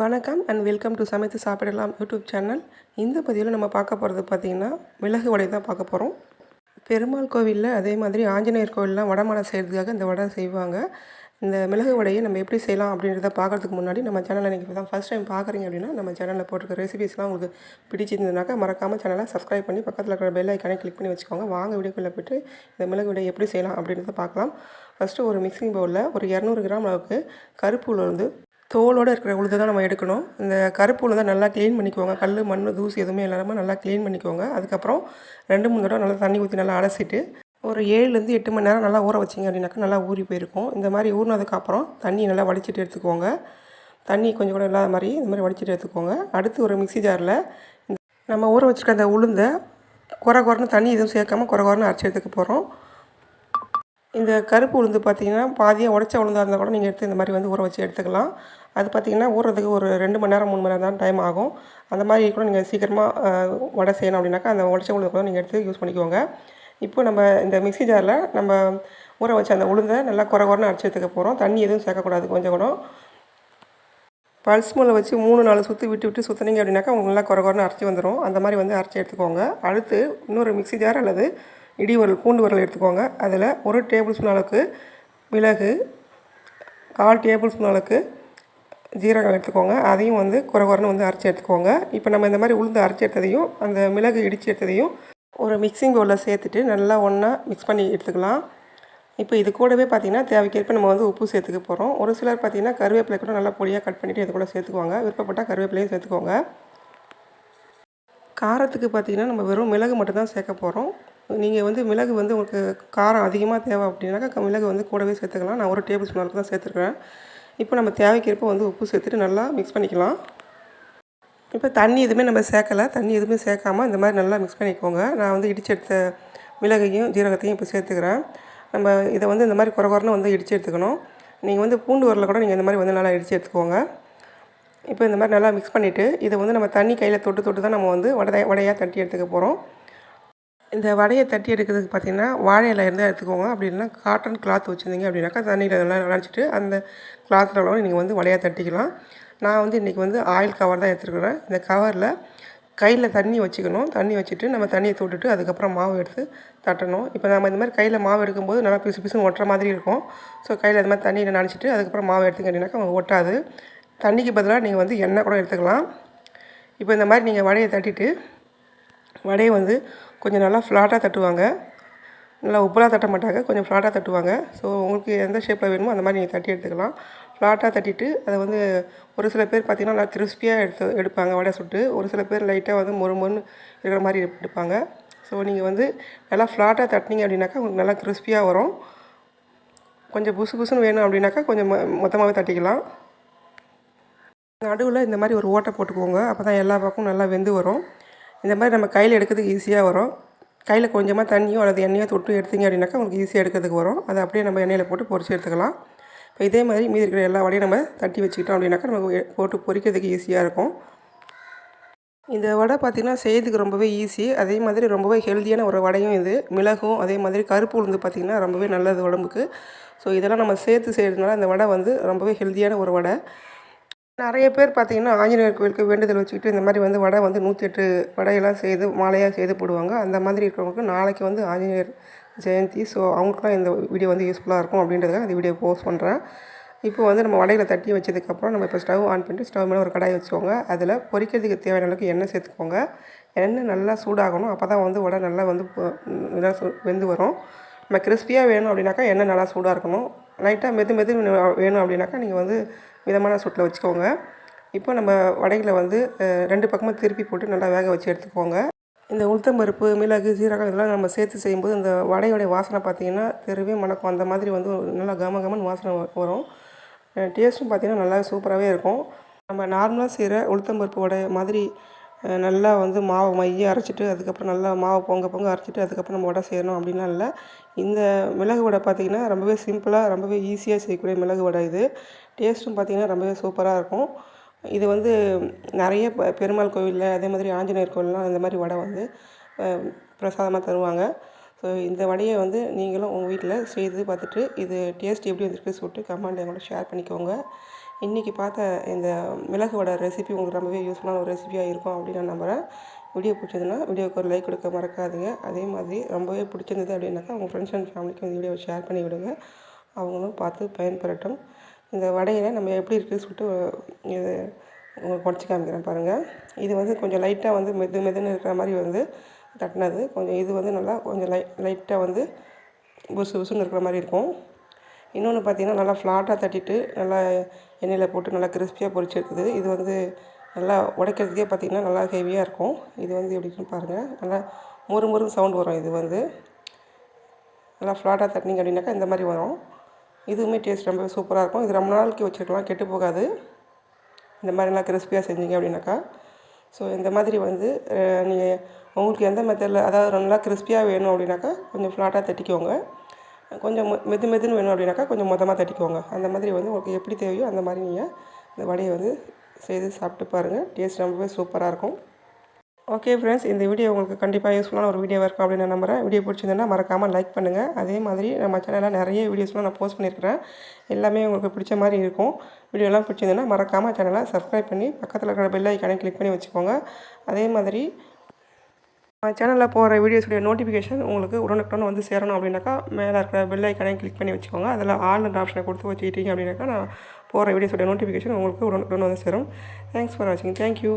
வணக்கம் and welcome to சமைத்து சாப்பிடலாம் யூடியூப் சேனல். இந்த பதிவில் நம்ம பார்க்க போகிறது பார்த்திங்கன்னா மிளகு வடை தான் பார்க்க போகிறோம் பெருமாள் கோவிலில் அதே மாதிரி ஆஞ்சநேயர் கோவில்லாம் வடமாலை செய்கிறதுக்காக இந்த வடை செய்வாங்க. இந்த மிளகு வடையை நம்ம எப்படி செய்யலாம் அப்படின்றத பார்க்குறதுக்கு முன்னாடி நம்ம சேனலை நீங்கள் தான் ஃபஸ்ட் டைம் பார்க்குறீங்க அப்படின்னா நம்ம சேனலில் போட்டிருக்க ரெசிபிஸ்லாம் உங்களுக்கு பிடிச்சிருந்ததுனாக்கா மறக்காமல் சேனலை சப்ஸ்கிரைப் பண்ணி பக்கத்தில் இருக்கிற பெல் ஐக்கானே கிளிக் பண்ணி வச்சுக்கோங்க. வாங்க வீடியோக்குள்ளே போய்ட்டு இந்த மிளகு வடை எப்படி செய்யலாம் அப்படின்றத பார்க்கலாம். ஃபஸ்ட்டு ஒரு மிக்சிங் பவுலில் ஒரு இரநூறு கிராம் அளவுக்கு கருப்பு உளுந்து தோலோடு இருக்கிற உளுந்து தான் நம்ம எடுக்கணும். இந்த கருப்பு உளுந்தை நல்லா க்ளீன் பண்ணிக்கோங்க. கல் மண் தூசி எதுவுமே இல்லாமல் நல்லா க்ளீன் பண்ணிக்கோங்க. அதுக்கப்புறம் ரெண்டு மூணு தடவை நல்லா தண்ணி ஊற்றி நல்லா அலசிட்டு ஒரு ஏழுலேருந்து எட்டு மணி நேரம் நல்லா ஊற வச்சிங்க அப்படின்னாக்கா நல்லா ஊறி போயிருக்கும். இந்த மாதிரி ஊறினதுக்கப்புறம் தண்ணியை நல்லா வடிச்சிட்டு எடுத்துக்கோங்க. தண்ணி கொஞ்சம் கூட இல்லாத மாதிரி இந்த மாதிரி வடிச்சிட்டு எடுத்துக்கோங்க. அடுத்து ஒரு மிக்சி ஜாரில் நம்ம ஊற வச்சுருக்க அந்த உளுந்தை குறை குறைன்னு தண்ணி எதுவும் சேர்க்காமல் குறை குறைன்னு அரைச்சி எடுத்துக்க போகிறோம் இந்த கருப்பு உளுந்து பார்த்திங்கன்னா பாதியாக உடச்ச உளுந்தாக இருந்தால் கூட நீங்கள் எடுத்து இந்த மாதிரி வந்து ஊற வச்சு எடுத்துக்கலாம். அது பார்த்திங்கன்னா ஊறுறதுக்கு ஒரு ரெண்டு மணி நேரம் மூணு மணி நேரம் தான் டைம் ஆகும். அந்த மாதிரி கூட நீங்கள் சீக்கிரமாக வடை செய்யணும் அப்படின்னாக்கா அந்த உடச்ச உளுந்து கூட நீங்கள் எடுத்து யூஸ் பண்ணிக்கோங்க. இப்போ நம்ம இந்த மிக்ஸி ஜாரில் நம்ம ஊற வச்ச அந்த உளுந்தை நல்லா குறை குறைன்னு அரைச்சி எடுத்துக்க போகிறோம் தண்ணி எதுவும் சேர்க்கக்கூடாது கொஞ்சம் கூட. பல்ஸ் மூலம் வச்சு மூணு நாலு சுற்றி விட்டு விட்டு சுற்றுனீங்க அப்படின்னாக்கா உங்களுக்கு நல்லா குறை குறைன்னு அரைச்சி வந்துடும் அந்த மாதிரி வந்து அரைச்சி எடுத்துக்கோங்க. அடுத்து இன்னொரு மிக்ஸி ஜார் அல்லது இடி உரல் பூண்டு உரல் எடுத்துக்கோங்க. அதில் ஒரு டேபிள் ஸ்பூன் அளவுக்கு மிளகு கால் டேபிள் ஸ்பூன் அளவுக்கு ஜீரகம் எடுத்துக்கோங்க. அதையும் வந்து குறைகுறன்னு வந்து அரைச்சி எடுத்துக்கோங்க. இப்போ நம்ம இந்த மாதிரி உளுந்து அரைச்சி எடுத்ததையும் அந்த மிளகு இடித்து எடுத்ததையும் ஒரு மிக்சிங் பவுலில் சேர்த்துட்டு நல்லா ஒன்றா மிக்ஸ் பண்ணி எடுத்துக்கலாம். இப்போ இது கூடவே பார்த்திங்கன்னா தேவைக்கேற்ப நம்ம வந்து உப்பு சேர்த்துக்க போகிறோம் ஒரு சிலர் பார்த்திங்கன்னா கருவேப்பிலை கூட நல்லா பொடியாக கட் பண்ணிவிட்டு இது கூட சேர்த்துக்குவாங்க. விருப்பப்பட்டால் கருவேப்பிலையும் சேர்த்துக்கோங்க. காரத்துக்கு பார்த்திங்கன்னா நம்ம வெறும் மிளகு மட்டும்தான் சேர்க்க போகிறோம் நீங்கள் வந்து மிளகு வந்து உங்களுக்கு காரம் அதிகமாக தேவை அப்படின்னாக்கா மிளகு வந்து கூடவே சேர்த்துக்கலாம். நான் ஒரு டேபிள் ஸ்பூன் அளவுக்கு தான் சேர்த்துருக்கேன் இப்போ நம்ம தேவைக்கேற்ப வந்து உப்பு சேர்த்துட்டு நல்லா மிக்ஸ் பண்ணிக்கலாம். இப்போ தண்ணி எதுவுமே நம்ம சேர்க்கலை. தண்ணி எதுவுமே சேர்க்காமல் இந்த மாதிரி நல்லா மிக்ஸ் பண்ணிக்கோங்க. நான் வந்து இடித்து எடுத்த மிளகையும் ஜீரகத்தையும் இப்போ சேர்த்துக்கிறேன். நம்ம இதை வந்து இந்த மாதிரி குறை குறைன்னு வந்து இடித்து எடுத்துக்கணும். நீங்கள் வந்து பூண்டு வரல கூட நீங்கள் இந்த மாதிரி வந்து நல்லா இடித்து எடுத்துக்கோங்க. இப்போ இந்த மாதிரி நல்லா மிக்ஸ் பண்ணிவிட்டு இதை வந்து நம்ம தண்ணி கையில் தொட்டு தொட்டு தான் நம்ம வந்து வடை வடையாக தட்டி எடுத்துக்க போகிறோம் இந்த வடையை தட்டி எடுக்கிறதுக்கு பார்த்திங்கன்னா வாழை இலை இருந்தால் எடுத்துக்கோங்க. அப்படி இல்லைனா காட்டன் கிளாத் வச்சுருந்தீங்க அப்படின்னாக்கா தண்ணியில் நல்லா நினச்சிட்டு அந்த கிளாத்தில் நீங்கள் வந்து வடையாக தட்டிக்கலாம். நான் வந்து இன்றைக்கி வந்து ஆயில் கவர் தான் எடுத்துருக்குறேன். இந்த கவரில் கையில் தண்ணி வச்சுக்கணும். தண்ணி வச்சுட்டு நம்ம தண்ணியை தொட்டுட்டு அதுக்கப்புறம் மாவு எடுத்து தட்டணும். இப்போ நம்ம இந்த மாதிரி கையில் மாவு எடுக்கும்போது நல்லா பிசு பிசுன்னு ஒட்டுற மாதிரி இருக்கும். ஸோ கையில் அது மாதிரி தண்ணியில் நினச்சிட்டு அதுக்கப்புறம் மாவு எடுத்துக்கிட்டீங்கன்னாக்கா ஒட்டாது. தண்ணிக்கு பதிலாக நீங்கள் வந்து எண்ணெய் கூட எடுத்துக்கலாம். இப்போ இந்த மாதிரி நீங்கள் வடையை தட்டிட்டு வடையை வந்து கொஞ்சம் நல்லா ஃப்ளாட்டாக தட்டுவாங்க. நல்லா உப்பலாக தட்ட மாட்டாங்க கொஞ்சம் ஃப்ளாட்டாக தட்டுவாங்க. ஸோ உங்களுக்கு எந்த ஷேப்பில் வேணுமோ அந்த மாதிரி நீங்கள் தட்டி எடுத்துக்கலாம். ஃப்ளாட்டாக தட்டிட்டு அதை வந்து ஒரு சில பேர் பார்த்திங்கன்னா நல்லா கிறிஸ்பியாக எடுத்து எடுப்பாங்க வடை சுட்டு. ஒரு சில பேர் லைட்டாக வந்து மொறு மொறுன்னு இருக்கிற மாதிரி எடுப்பாங்க. ஸோ நீங்கள் வந்து நல்லா ஃப்ளாட்டாக தட்டினீங்க அப்படின்னாக்கா உங்களுக்கு நல்லா கிறிஸ்பியாக வரும். கொஞ்சம் புசு புசுன்னு வேணும் அப்படின்னாக்கா கொஞ்சம் மொத்தமாகவே தட்டிக்கலாம். நடுவில் இந்த மாதிரி ஒரு ஓட்டை போட்டுக்கோங்க. அப்போ தான் எல்லா பக்கமும் நல்லா வெந்து வரும். இந்த மாதிரி நம்ம கையில் எடுக்கிறதுக்கு ஈஸியாக வரும். கையில் கொஞ்சமாக தண்ணியோ அல்லது எண்ணெயோ தொட்டு எடுத்தீங்க அப்படின்னாக்கா உங்களுக்கு ஈஸியாக எடுக்கிறதுக்கு வரும். அதை அப்படியே நம்ம எண்ணெயில் போட்டு பொறிச்சு எடுத்துக்கலாம். இப்போ இதே மாதிரி மீதி இருக்கிற எல்லா வடையும் நம்ம தட்டி வச்சுக்கிட்டோம் அப்படின்னாக்கா நமக்கு போட்டு பொறிக்கிறதுக்கு ஈஸியாக இருக்கும். இந்த வடை பார்த்திங்கன்னா செய்யறதுக்கு ரொம்பவே ஈஸி அதே மாதிரி ரொம்பவே ஹெல்த்தியான ஒரு வடையும் இது. மிளகும் அதே மாதிரி கருப்பு உளுந்து பார்த்திங்கன்னா ரொம்பவே நல்லது உடம்புக்கு. ஸோ இதெல்லாம் நம்ம சேர்த்து செய்கிறதுனால இந்த வடை வந்து ரொம்பவே ஹெல்த்தியான ஒரு வடை. நிறைய பேர் பார்த்திங்கன்னா ஆஞ்சநேயர் கோவிலுக்கு வேண்டுதல் வச்சுக்கிட்டு இந்த மாதிரி வந்து வடை வந்து நூற்றி எட்டு வடையெல்லாம் செய்து மாலையாக செய்து போடுவாங்க. அந்த மாதிரி இருக்கிறவங்களுக்கு நாளைக்கு வந்து ஆஞ்சநேயர் ஜெயந்தி. ஸோ அவங்களுக்குலாம் இந்த வீடியோ வந்து யூஸ்ஃபுல்லாக இருக்கும் அப்படின்றதுக்காக இந்த வீடியோ போஸ்ட் பண்ணுறேன் இப்போ வந்து நம்ம வடையில் தட்டி வச்சதுக்கப்புறம் நம்ம இப்போ ஸ்டவ் ஆன் பண்ணிட்டு ஸ்டவ் மேலே ஒரு கடாய் வச்சுக்கோங்க. அதில் பொரிக்கிறதுக்கு தேவையான அளவுக்கு எண்ணெய் சேர்த்துக்கோங்க. எண்ணெய் நல்லா சூடாகணும். அப்போ தான் வந்து வடை நல்லா வந்து நல்லா வெந்து வரும். நம்ம கிறிஸ்பியாக வேணும் அப்படின்னாக்கா எண்ணெய் நல்லா சூடாக இருக்கணும். லைட்டாக மெது மெது வேணும் அப்படின்னாக்கா நீங்கள் வந்து மிதமான சூட்டில் வச்சுக்கோங்க. இப்போ நம்ம வடைகளை வந்து ரெண்டு பக்கமும் திருப்பி போட்டு நல்லா வேக வச்சு எடுத்துக்கோங்க. இந்த உளுத்தம் பருப்பு மிளகு சீரகம் இதெல்லாம் நம்ம சேர்த்து செய்யும்போது இந்த வடையோடைய வாசனை பார்த்திங்கன்னா தெருவே மணக்கும். அந்த மாதிரி வந்து நல்லா கம கமன் வாசனை வரும். டேஸ்ட்டும் பார்த்திங்கன்னா நல்லா சூப்பராகவே இருக்கும். நம்ம நார்மலாக செய்கிற உளுத்தம்பருப்பு வடை மாதிரி நல்லா வந்து மாவை மைய அரைச்சிட்டு அதுக்கப்புறம் நல்லா மாவு பொங்க பொங்க அரைச்சிட்டு அதுக்கப்புறம் நம்ம வடை செய்யணும் அப்படின்லாம் இல்லை. இந்த மிளகு வடை பார்த்திங்கன்னா ரொம்பவே சிம்பிளாக ரொம்பவே ஈஸியாக செய்யக்கூடிய மிளகு வடை இது. டேஸ்ட்டும் பார்த்திங்கன்னா ரொம்பவே சூப்பராக இருக்கும். இது வந்து நிறைய பெருமாள் கோவிலில் அதே மாதிரி ஆஞ்சநேயர் கோவில்லாம் இந்த மாதிரி வடை வந்து பிரசாதமாக தருவாங்க. ஸோ இந்த வடையை வந்து நீங்களும் உங்கள் வீட்டில் செய்து பார்த்துட்டு இது டேஸ்ட் எப்படி வந்திருக்கு சொல்லிட்டு கமெண்ட் எங்களோட ஷேர் பண்ணிக்கோங்க. இன்றைக்கி பார்த்த இந்த மிளகு வடை ரெசிபி உங்களுக்கு ரொம்பவே யூஸ்ஃபுல்லான ஒரு ரெசிபியாக இருக்கும் அப்படின்னு நான் நம்புகிறேன் வீடியோ பிடிச்சதுன்னா வீடியோக்கு ஒரு லைக் கொடுக்க மறக்காதீங்க. அதே மாதிரி ரொம்பவே பிடிச்சிருந்தது அப்படின்னாக்கா உங்கள் ஃப்ரெண்ட்ஸ் அண்ட் ஃபேமிலிக்கு இந்த வீடியோவை ஷேர் பண்ணி விடுங்க. அவங்களும் பார்த்து பயன்பெறட்டும். இந்த வடையில் நம்ம எப்படி இருக்குது சொல்லிட்டு இது உங்களுக்கு உடச்சி காமிக்கிறேன் பாருங்கள் இது வந்து கொஞ்சம் லைட்டாக வந்து மெது மெதுன்னு இருக்கிற மாதிரி வந்து தட்டினது. கொஞ்சம் இது வந்து நல்லா கொஞ்சம் லை லைட்டாக வந்து புசு புசுன்னு இருக்கிற மாதிரி இருக்கும். இன்னொன்று பார்த்தீங்கன்னா நல்லா ஃப்ளாட்டாக தட்டிட்டு நல்லா எண்ணெயில் போட்டு நல்லா கிறிஸ்பியாக பொரிச்சிருக்குது இது வந்து நல்லா உடைக்கிறதுக்கே பார்த்திங்கன்னா நல்லா ஹெவியாக இருக்கும். இது வந்து எப்படின்னு பாருங்கள் நல்லா முறு முறுன்னு சவுண்ட் வரும் இது வந்து. நல்லா ஃப்ளாட்டாக தட்டினீங்க அப்படின்னாக்கா இந்த மாதிரி வரும். இதுவுமே டேஸ்ட் ரொம்ப சூப்பராக இருக்கும். இது ரொம்ப நாளைக்கு வச்சுருக்கலாம். கெட்டு போகாது. இந்த மாதிரி நல்லா கிறிஸ்பியாக செஞ்சீங்க அப்படின்னாக்கா. ஸோ இந்த மாதிரி வந்து நீங்கள் உங்களுக்கு எந்த மெத்தடில் அதாவது நல்லா கிறிஸ்பியாக வேணும் அப்படின்னாக்கா கொஞ்சம் ஃப்ளாட்டாக தட்டிக்கோங்க. கொஞ்சம் மெது மெதுன்னு வேணும் அப்படின்னாக்கா கொஞ்சம் மொதமாக தட்டிக்கோங்க. அந்த மாதிரி வந்து உங்களுக்கு எப்படி தேவையோ அந்த மாதிரி நீங்கள் இந்த வடையை வந்து செய்து சாப்பிட்டு பாருங்கள் டேஸ்ட் ரொம்பவே சூப்பராக இருக்கும். ஓகே ஃப்ரெண்ட்ஸ் இந்த வீடியோ உங்களுக்கு கண்டிப்பாக யூஸ்ஃபுல்லான ஒரு வீடியோவாக இருக்கும் அப்படின்னு நான் நம்புகிறேன் வீடியோ பிடிச்சிருந்தேன்னா மறக்காமல் லைக் பண்ணுங்கள் அதே மாதிரி நம்ம சேனலில் நிறைய வீடியோஸ்லாம் நான் போஸ்ட் பண்ணியிருக்கிறேன் எல்லாமே உங்களுக்கு பிடிச்ச மாதிரி இருக்கும். வீடியோலாம் பிடிச்சிருந்தேன்னா மறக்காமல் சேனலை சப்ஸ்கிரைப் பண்ணி பக்கத்தில் இருக்கிற பெல் ஐக்கானே கிளிக் பண்ணி வச்சுக்கோங்க. அதே மாதிரி சேனலில் போகிற வீடியோஸுடைய நோட்டிஃபிகேஷன் உங்களுக்கு உடனுக்குடன் வந்து சேரணும் அப்படின்னாக்கா மேலே இருக்கிற பெல் ஐக்கனையும் கிளிக் பண்ணி வச்சுக்கோங்க. அதில் ஆன்லைன் ஆப்ஷனை கொடுத்து வச்சுக்கிட்டீங்க அப்படின்னாக்கா நான் போகிற வீடியோஸுடைய நோட்டிஃபிகேஷன் உங்களுக்கு உடனுக்குடன் வந்து சேரும். தேங்க்ஸ் ஃபார் வாட்சிங் தேங்க்யூ